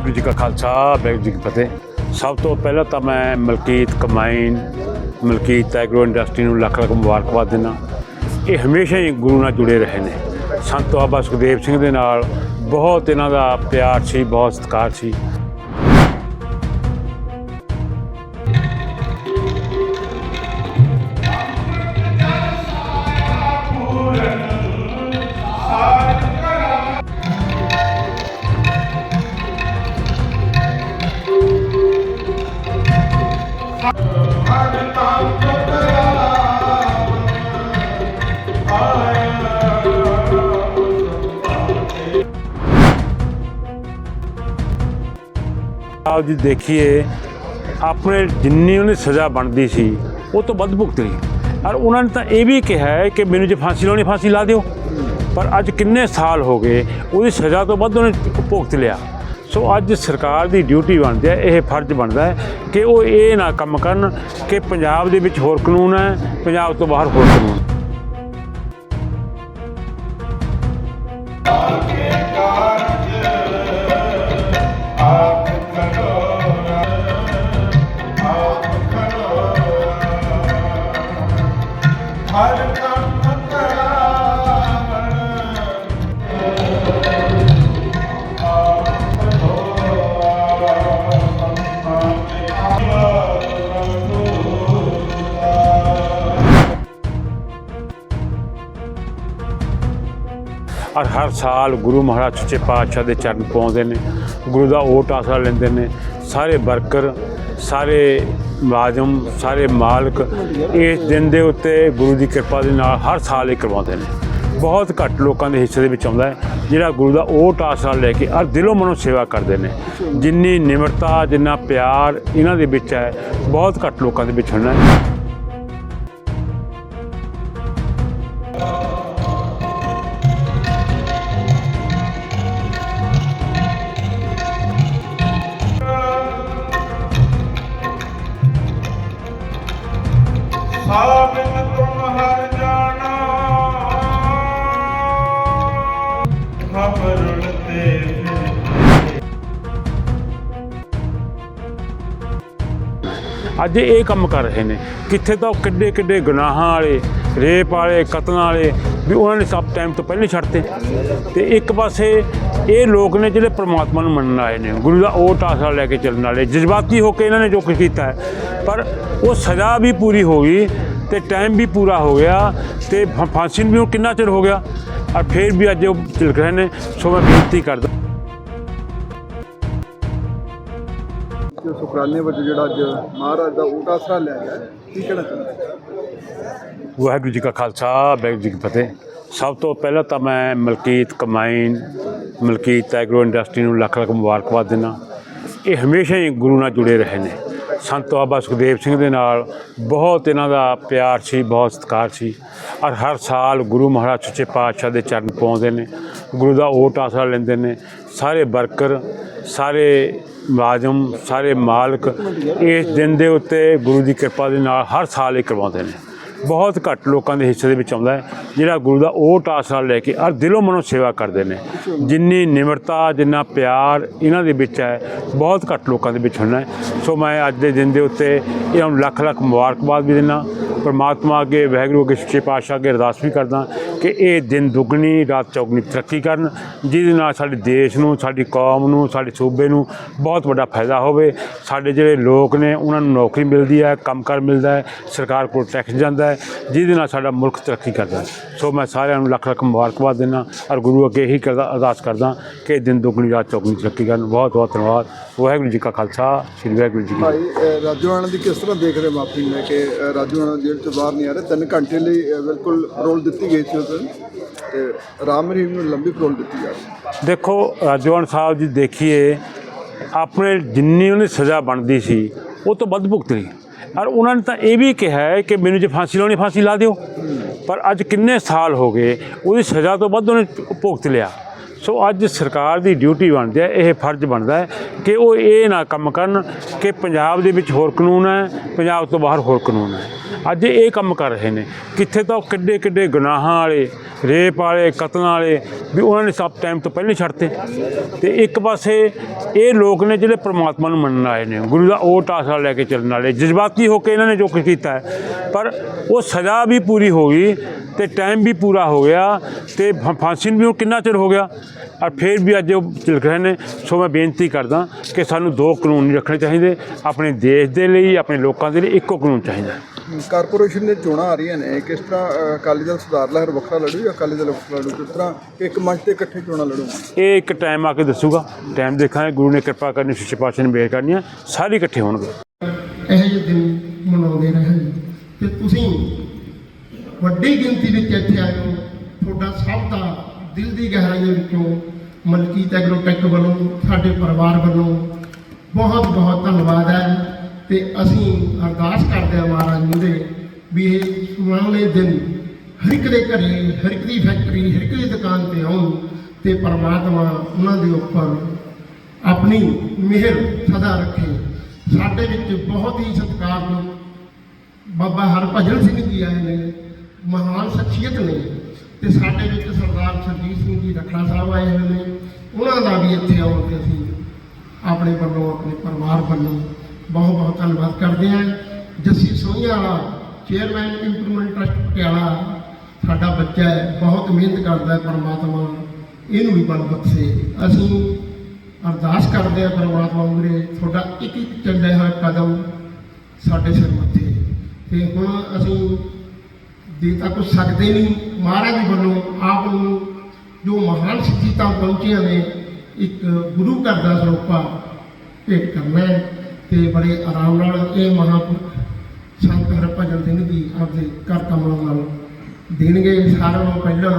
ਵਾਹਿਗੁਰੂ ਜੀ ਕਾ ਖਾਲਸਾ, ਵਾਹਿਗੁਰੂ ਜੀ ਕੀ ਫਤਿਹ। ਸਭ ਤੋਂ ਪਹਿਲਾਂ ਤਾਂ ਮੈਂ Malkit combine, Malkit agro industry ਨੂੰ ਲੱਖ ਲੱਖ ਮੁਬਾਰਕਬਾਦ ਦਿੰਦਾ। ਇਹ ਹਮੇਸ਼ਾ ਹੀ ਗੁਰੂ ਨਾਲ ਜੁੜੇ ਰਹੇ ਨੇ। ਸੰਤ ਬਾਬਾ ਸੁਖਦੇਵ ਸਿੰਘ ਦੇ ਨਾਲ ਬਹੁਤ ਇਹਨਾਂ ਦਾ ਪਿਆਰ ਸੀ, ਬਹੁਤ ਸਤਿਕਾਰ ਸੀ। ਆਪ ਜੀ ਦੇਖੀਏ ਆਪਣੇ ਜਿੰਨੀ ਉਹਨੇ ਸਜ਼ਾ ਬਣਦੀ ਸੀ ਉਹ ਤੋਂ ਵੱਧ ਭੁਗਤ ਲਈ ਔਰ ਉਹਨਾਂ ਨੇ ਤਾਂ ਇਹ ਵੀ ਕਿਹਾ ਹੈ ਕਿ ਮੈਨੂੰ ਜੇ ਫਾਂਸੀ ਲਾਉਣੀ ਫਾਂਸੀ ਲਾ ਦਿਓ ਪਰ ਅੱਜ ਕਿੰਨੇ ਸਾਲ ਹੋ ਗਏ ਉਹਦੀ ਸਜ਼ਾ ਤੋਂ ਵੱਧ ਉਹਨੇ ਭੁਗਤ ਲਿਆ ਸੋ ਅੱਜ ਸਰਕਾਰ ਦੀ ਡਿਊਟੀ ਬਣਦੀ ਹੈ, ਇਹ ਫਰਜ਼ ਬਣਦਾ ਹੈ ਕਿ ਉਹ ਇਹ ਨਾ ਕੰਮ ਕਰਨ ਕਿ ਪੰਜਾਬ ਦੇ ਵਿੱਚ ਹੋਰ ਕਾਨੂੰਨ ਹੈ, ਪੰਜਾਬ ਤੋਂ ਬਾਹਰ ਹੋਰ ਕਾਨੂੰਨ ਔਰ ਹਰ ਸਾਲ ਗੁਰੂ ਮਹਾਰਾਜ ਸੱਚੇ ਪਾਤਸ਼ਾਹ ਦੇ ਚਰਨ ਪਾਉਂਦੇ ਨੇ, ਗੁਰੂ ਦਾ ਓਟ ਆਸਰਾ ਲੈਂਦੇ ਨੇ, ਸਾਰੇ ਵਰਕਰ, ਸਾਰੇ ਮੁਲਾਜ਼ਮ, ਸਾਰੇ ਮਾਲਕ ਇਸ ਦਿਨ ਦੇ ਉੱਤੇ ਗੁਰੂ ਦੀ ਕਿਰਪਾ ਦੇ ਨਾਲ ਹਰ ਸਾਲ ਇਹ ਕਰਵਾਉਂਦੇ ਨੇ। ਬਹੁਤ ਘੱਟ ਲੋਕਾਂ ਦੇ ਹਿੱਸੇ ਦੇ ਵਿੱਚ ਆਉਂਦਾ ਹੈ, ਜਿਹੜਾ ਗੁਰੂ ਦਾ ਉਹ ਟਾਸਰਾ ਲੈ ਕੇ ਔਰ ਦਿਲੋਂ ਮਨੋਂ ਸੇਵਾ ਕਰਦੇ ਨੇ। ਜਿੰਨੀ ਨਿਮਰਤਾ, ਜਿੰਨਾ ਪਿਆਰ ਇਹਨਾਂ ਦੇ ਵਿੱਚ ਹੈ, ਬਹੁਤ ਘੱਟ ਲੋਕਾਂ ਦੇ ਵਿੱਚ ਹੁੰਦਾ ਹੈ। ਅੱਜ ਇਹ ਕੰਮ ਕਰ ਰਹੇ ਨੇ। ਕਿੱਥੇ ਤਾਂ ਕਿੱਡੇ ਕਿੱਡੇ ਗੁਨਾਹਾਂ ਵਾਲੇ, ਰੇਪ ਵਾਲੇ, ਕਤਲਾਂ ਵਾਲੇ, ਵੀ ਉਹਨਾਂ ਨੇ ਸਭ ਟਾਈਮ ਤੋਂ ਪਹਿਲੇ ਛੱਡਤੇ ਤੇ ਇੱਕ ਪਾਸੇ ਇਹ ਲੋਕ ਨੇ ਜਿਹੜੇ ਪ੍ਰਮਾਤਮਾ ਨੂੰ ਮੰਨਣ ਆਏ ਨੇ। ਗੁਰੂ ਦਾ ਓਟ ਆਸਰਾ ਲੈ ਕੇ ਚੱਲਣ ਵਾਲੇ, ਜਜ਼ਬਾਤੀ ਹੋ ਕੇ ਇਹਨਾਂ ਨੇ ਜੋ ਕੁਝ ਕੀਤਾ ਹੈ। ਪਰ ਉਹ ਸਜ਼ਾ ਵੀ ਪੂਰੀ ਹੋ ਗਈ ਤੇ ਟਾਈਮ ਵੀ ਪੂਰਾ ਹੋ ਗਿਆ ਤੇ ਫ- ਫਾਂਸੀ ਨੂੰ ਵੀ ਹੁਣ ਕਿੰਨਾ ਚਿਰ ਹੋ ਗਿਆ? ਔਰ ਫਿਰ ਵੀ ਅੱਜ ਉਹ ਤਿਲਕ ਰਹੇ ਨੇ। ਸੋ ਮੈਂ ਬੇਨਤੀ ਕਰਦਾ ਜੋ ਵਜੋਂ ਜਿਹੜਾ ਅੱਜ ਮਹਾਰਾਜ ਦਾ ਊਟ ਆਸਰਾ ਲਿਆ ਗਿਆ ਕੀ ਕਹਿਣਾ ਚਾਹੁੰਦੇ ਵਾਹਿਗੁਰੂ ਜੀ ਕਾ ਖਾਲਸਾ, ਵਾਹਿਗੁਰੂ ਜੀ ਕੀ ਫਤਿਹ। ਸਭ ਤੋਂ ਪਹਿਲਾਂ ਤਾਂ ਮੈਂ Malkit combine, Malkit agro industry ਨੂੰ ਲੱਖ ਲੱਖ ਮੁਬਾਰਕਬਾਦ ਦਿੰਦਾ ਇਹ ਹਮੇਸ਼ਾ ਹੀ ਗੁਰੂ ਨਾਲ ਜੁੜੇ ਰਹੇ ਨੇ। ਸੰਤ ਬਾਬਾ ਸੁਖਦੇਵ ਸਿੰਘ ਦੇ ਨਾਲ ਬਹੁਤ ਇਹਨਾਂ ਦਾ ਪਿਆਰ ਸੀ, ਬਹੁਤ ਸਤਿਕਾਰ ਸੀ। ਔਰ ਹਰ ਸਾਲ ਗੁਰੂ ਮਹਾਰਾਜ ਸੱਚੇ ਪਾਤਸ਼ਾਹ ਦੇ ਚਰਨ ਪਾਉਂਦੇ ਨੇ। ਗੁਰੂ ਦਾ ਓਟ ਆਸਰਾ ਲੈਂਦੇ ਨੇ। ਸਾਰੇ ਵਰਕਰ, ਸਾਰੇ ਮੁਲਾਜ਼ਮ, ਸਾਰੇ ਮਾਲਕ ਇਸ ਦਿਨ ਦੇ ਉੱਤੇ ਗੁਰੂ ਦੀ ਕਿਰਪਾ ਦੇ ਨਾਲ ਹਰ ਸਾਲ ਇਹ ਕਰਵਾਉਂਦੇ ਨੇ। ਬਹੁਤ ਘੱਟ ਲੋਕਾਂ ਦੇ ਹਿੱਸੇ ਦੇ ਵਿੱਚ ਆਉਂਦਾ ਹੈ, ਜਿਹੜਾ ਗੁਰੂ ਦਾ ਉਹ ਟਾਸ ਨਾਲ ਲੈ ਕੇ ਔਰ ਦਿਲੋਂ ਮਨੋਂ ਸੇਵਾ ਕਰਦੇ ਨੇ। ਜਿੰਨੀ ਨਿਮਰਤਾ, ਜਿੰਨਾ ਪਿਆਰ ਇਹਨਾਂ ਦੇ ਵਿੱਚ ਹੈ, ਬਹੁਤ ਘੱਟ ਲੋਕਾਂ ਦੇ ਵਿੱਚ ਹੁੰਦਾ ਸੋ ਮੈਂ ਅੱਜ ਦੇ ਦਿਨ ਦੇ ਉੱਤੇ ਇਹਨਾਂ ਨੂੰ ਲੱਖ ਲੱਖ ਮੁਬਾਰਕਬਾਦ ਵੀ ਦਿੰਦਾ ਪਰਮਾਤਮਾ ਅੱਗੇ ਵਾਹਿਗੁਰੂ ਅੱਗੇ ਸੱਚੇ ਪਾਤਸ਼ਾਹ ਅੱਗੇ ਅਰਦਾਸ ਵੀ ਕਰਦਾ ਕਿ ਇਹ ਦਿਨ ਦੁੱਗਣੀ ਰਾਤ ਚੌਗਣੀ ਤਰੱਕੀ ਕਰਨ ਜਿਹਦੇ ਨਾਲ ਸਾਡੇ ਦੇਸ਼ ਨੂੰ ਸਾਡੀ ਕੌਮ ਨੂੰ ਸਾਡੇ ਸੂਬੇ ਨੂੰ ਬਹੁਤ ਵੱਡਾ ਫਾਇਦਾ ਹੋਵੇ। ਸਾਡੇ ਜਿਹੜੇ ਲੋਕ ਨੇ ਉਹਨਾਂ ਨੂੰ ਨੌਕਰੀ ਮਿਲਦੀ ਹੈ ਕੰਮਕਾਰ ਮਿਲਦਾ ਹੈ ਸਰਕਾਰ ਕੋਲ ਟੈਕਸ ਜਾਂਦਾ ਹੈ ਜਿਹਦੇ ਨਾਲ ਸਾਡਾ ਮੁਲਕ ਤਰੱਕੀ ਕਰਦਾ ਸੋ ਮੈਂ ਸਾਰਿਆਂ ਨੂੰ ਲੱਖ ਲੱਖ ਮੁਬਾਰਕਬਾਦ ਦਿੰਦਾ ਔਰ ਗੁਰੂ ਅੱਗੇ ਇਹੀ ਕਰਦਾ ਅਰਦਾਸ ਕਰਦਾ ਕਿ ਦਿਨ ਦੁੱਗਣੀ ਰਾਤ ਚੌਗਣੀ ਤਰੱਕੀ ਕਰਨ। ਬਹੁਤ ਬਹੁਤ ਧੰਨਵਾਦ। ਵਾਹਿਗੁਰੂ ਜੀ ਕਾ ਖਾਲਸਾ ਸ੍ਰੀ ਵਾਹਿਗੁਰੂ ਜੀ ਕੀ ਫਤਿਹ। ਭਾਈ ਰਾਜੂ ਆਣਾ ਦੀ ਕਿਸ ਤਰ੍ਹਾਂ ਦੇਖ ਰਹੇ ਮਾਫੀ ਮੈਂ ਕਿ ਰਾਜੂ ਆਣਾ ਜੇਲ੍ਹ ਤੋਂ ਬਾਹਰ ਨਹੀਂ ਆ ਰਹੇ। 3 ਘੰਟੇ ਲਈ ਬਿਲਕੁਲ ਰੋਲ ਦਿੱਤੀ ਗਈ ਸੀ ਉਸ ਦਿਨ। ਤੇ ਰਾਮ ਰਹੀਮ ਨੂੰ ਲੰਬੀ ਰੋਲ ਦਿੱਤੀ ਜਾ ਰਹੀ ਦੇਖੋ ਰਾਜਵਾਨ ਸਾਹਿਬ ਜੀ ਦੇਖੀਏ, ਆਪਣੇ ਜਿੰਨੀ ਉਹਨੇ ਸਜ਼ਾ ਬਣਦੀ ਸੀ, ਉਹ ਤੋਂ ਵੱਧ ਭੁਗਤ ਲਈ ਔਰ ਉਹਨਾਂ ਨੇ ਤਾਂ ਇਹ ਵੀ ਕਿਹਾ ਹੈ ਕਿ ਮੈਨੂੰ ਜੇ ਫਾਂਸੀ ਲਾਉਣੀ, ਫਾਂਸੀ ਲਾ ਦਿਓ। ਪਰ ਅੱਜ ਕਿੰਨੇ ਸਾਲ ਹੋ ਗਏ, ਉਹਦੀ ਸਜ਼ਾ ਤੋਂ ਵੱਧ ਉਹਨੇ ਭੁਗਤ ਲਿਆ। ਸੋ ਅੱਜ ਸਰਕਾਰ ਦੀ ਡਿਊਟੀ ਬਣਦੀ ਹੈ, ਇਹ ਫਰਜ਼ ਬਣਦਾ ਹੈ ਕਿ ਉਹ ਇਹ ਨਾ ਕੰਮ ਕਰਨ ਕਿ ਪੰਜਾਬ ਦੇ ਵਿੱਚ ਹੋਰ ਕਾਨੂੰਨ ਹੈ, ਪੰਜਾਬ ਤੋਂ ਬਾਹਰ ਹੋਰ ਕਾਨੂੰਨ ਹੈ। ਅੱਜ ਇਹ ਕੰਮ ਕਰ ਰਹੇ ਨੇ। ਕਿੱਥੇ ਤਾਂ ਉਹ ਕਿੱਡੇ ਕਿੱਡੇ ਗੁਨਾਹਾਂ ਵਾਲੇ, ਰੇਪ ਵਾਲੇ, ਕਤਲਾਂ ਵਾਲੇ, ਵੀ ਉਹਨਾਂ ਨੇ ਸਭ ਟਾਈਮ ਤੋਂ ਪਹਿਲਾਂ ਹੀ ਛੱਡਤੇ ਤੇ ਇੱਕ ਪਾਸੇ ਇਹ ਲੋਕ ਨੇ ਜਿਹੜੇ ਪ੍ਰਮਾਤਮਾ ਨੂੰ ਮੰਨਣ ਆਏ ਨੇ। ਗੁਰੂ ਦਾ ਉਹ ਆਸਰਾ ਲੈ ਕੇ ਚੱਲਣ ਵਾਲੇ, ਜਜ਼ਬਾਤੀ ਹੋ ਕੇ ਇਹਨਾਂ ਨੇ ਜੋ ਕੁਝ ਕੀਤਾ ਹੈ। ਪਰ ਉਹ ਸਜ਼ਾ ਵੀ ਪੂਰੀ ਹੋ ਗਈ ਤੇ ਟਾਈਮ ਵੀ ਪੂਰਾ ਹੋ ਗਿਆ ਤੇ ਫ- ਫਾਂਸੀ ਨੂੰ ਵੀ ਹੁਣ ਕਿੰਨਾ ਚਿਰ ਹੋ ਗਿਆ? ਔਰ ਫਿਰ ਵੀ ਅੱਜ ਉਹ ਚਿਲਕ ਰਹੇ ਨੇ। ਸੋ ਮੈਂ ਬੇਨਤੀ ਕਰਦਾ ਕਿ ਸਾਨੂੰ ਦੋ ਕਾਨੂੰਨ ਨਹੀਂ ਰੱਖਣੇ ਚਾਹੀਦੇ। ਆਪਣੇ ਦੇਸ਼ ਦੇ ਲਈ ਆਪਣੇ ਲੋਕਾਂ ਦੇ ਲਈ ਇੱਕੋ ਕਾਨੂੰਨ ਚਾਹੀਦਾ ਕਾਰਪੋਰੇਸ਼ਨ ਦੀਆਂ ਚੋਣਾਂ ਆ ਰਹੀਆਂ ਨੇ। ਕਿਸ ਤਰ੍ਹਾਂ ਅਕਾਲੀ ਦਲ ਸੁਧਾਰ ਲਹਿਰ ਵੱਖਰਾ ਲੜੂ ਜਾਂ ਅਕਾਲੀ ਦਲ ਵੱਖਰਾ ਲੜੂ? ਕਿਸ ਤਰ੍ਹਾਂ ਇੱਕ ਮੰਚ ਤੇ ਇਕੱਠੇ ਚੋਣਾਂ ਲੜੂ ਇਹ ਇੱਕ ਟਾਈਮ ਆ ਕੇ ਦੱਸੂਗਾ। ਟਾਈਮ ਦੇਖਾਂਗੇ। ਗੁਰੂ ਨੇ ਕਿਰਪਾ ਕਰਨੀ ਸੱਚੇ ਪਾਤਸ਼ਾਹ ਨੇ ਬੇਰ ਕਰਨੀ ਆ। ਸਾਰੇ ਇਕੱਠੇ ਹੋਣਗੇ। ਇਹੋ ਜਿਹੇ ਦਿਨ ਮਨਾਉਂਦੇ ਰਹੇ ਤੇ ਤੁਸੀਂ ਵੱਡੀ ਗਿਣਤੀ ਵਿੱਚ ਇੱਥੇ ਆਏ ਹੋ। ਤੁਹਾਡਾ ਸਭ ਦਾ ਦਿਲ ਦੀ ਗਹਿਰਾਈਆਂ ਵਿੱਚੋਂ ਮਲਕੀਤ ਐਗਰੋਟੈਕ ਵੱਲੋਂ, ਸਾਡੇ ਪਰਿਵਾਰ ਵੱਲੋਂ ਬਹੁਤ ਬਹੁਤ ਧੰਨਵਾਦ ਹੈ ਤੇ ਅਸੀਂ ਅਰਦਾਸ ਕਰਦੇ ਹਾਂ ਮਹਾਰਾਜ ਜੀ ਦੇ ਵੀ ਇਹ ਸੁਹਾਵਣੇ ਦਿਨ ਹਰ ਇੱਕ ਦੇ ਘਰੇ, ਹਰ ਇੱਕ ਦੀ ਫੈਕਟਰੀ ਹਰ ਇੱਕ ਦੀ ਦੁਕਾਨ ਤੇ ਆਉਣ ਤੇ ਪਰਮਾਤਮਾ ਉਹਨਾਂ ਦੇ ਉੱਪਰ ਆਪਣੀ ਮਿਹਰ ਸਦਾ ਰੱਖੇ। ਸਾਡੇ ਵਿੱਚ ਬਹੁਤ ਹੀ ਸਤਿਕਾਰਯੋਗ ਬਾਬਾ ਹਰਭਜਨ ਸਿੰਘ ਜੀ ਆਏ ਨੇ, ਮਹਾਨ ਸ਼ਖਸੀਅਤ ਨੇ। ਤੇ ਸਾਡੇ ਵਿੱਚ ਸਰਦਾਰ ਸਰਜੀਤ ਸਿੰਘ ਜੀ ਰਖੜਾ ਸਾਹਿਬ ਆਏ ਹੋਏ ਨੇ। ਉਹਨਾਂ ਦਾ ਵੀ ਇੱਥੇ ਆਉਣ ਤੇ ਅਸੀਂ ਆਪਣੇ ਵੱਲੋਂ ਆਪਣੇ ਪਰਿਵਾਰ ਵੱਲੋਂ ਬਹੁਤ ਬਹੁਤ ਧੰਨਵਾਦ ਕਰਦੇ ਹਾਂ। ਜੱਸੀ ਸੋਹੀਆਂ ਵਾਲਾ ਚੇਅਰਮੈਨ ਇੰਪਰੂਵਮੈਂਟ ਟਰਸਟ ਪਟਿਆਲਾ, ਸਾਡਾ ਬੱਚਾ ਹੈ, ਬਹੁਤ ਮਿਹਨਤ ਕਰਦਾ ਹੈ ਪਰਮਾਤਮਾ ਇਹਨੂੰ ਵੀ ਬਲ ਬਖਸ਼ੇ। ਅਸੀਂ ਅਰਦਾਸ ਕਰਦੇ ਹਾਂ ਪਰਮਾਤਮਾ ਮੁਰੇ ਤੁਹਾਡਾ ਇੱਕ ਇੱਕ ਚੱਲਿਆ ਹੋਇਆ ਕਦਮ ਸਾਡੇ ਸਿਰ ਮੱਥੇ। ਤੇ ਹੁਣ ਅਸੀਂ ਦੇ ਤਾਂ ਕੁਝ ਸਕਦੇ ਨਹੀਂ। ਮਹਾਰਾਜ ਵੱਲੋਂ ਆਪ ਨੂੰ ਜੋ ਮਹਾਨ ਸਿੱਖੀਆਂ ਪਹੁੰਚੀਆਂ ਨੇ, ਇੱਕ ਗੁਰੂ ਘਰ ਦਾ ਸਰੂਪਾ ਭੇਟ ਕਰਨਾ ਹੈ ਤੇ ਬੜੇ ਆਰਾਮ ਨਾਲ ਇਹ ਮਹਾਂਪੁਰਖ ਸੰਤ ਹਰਭਜਨ ਸਿੰਘ ਜੀ ਆਪਦੇ ਘਰ ਕਮਲਾਂ ਨਾਲ ਦੇਣਗੇ। ਸਾਰਿਆਂ ਨੂੰ ਪਹਿਲਾਂ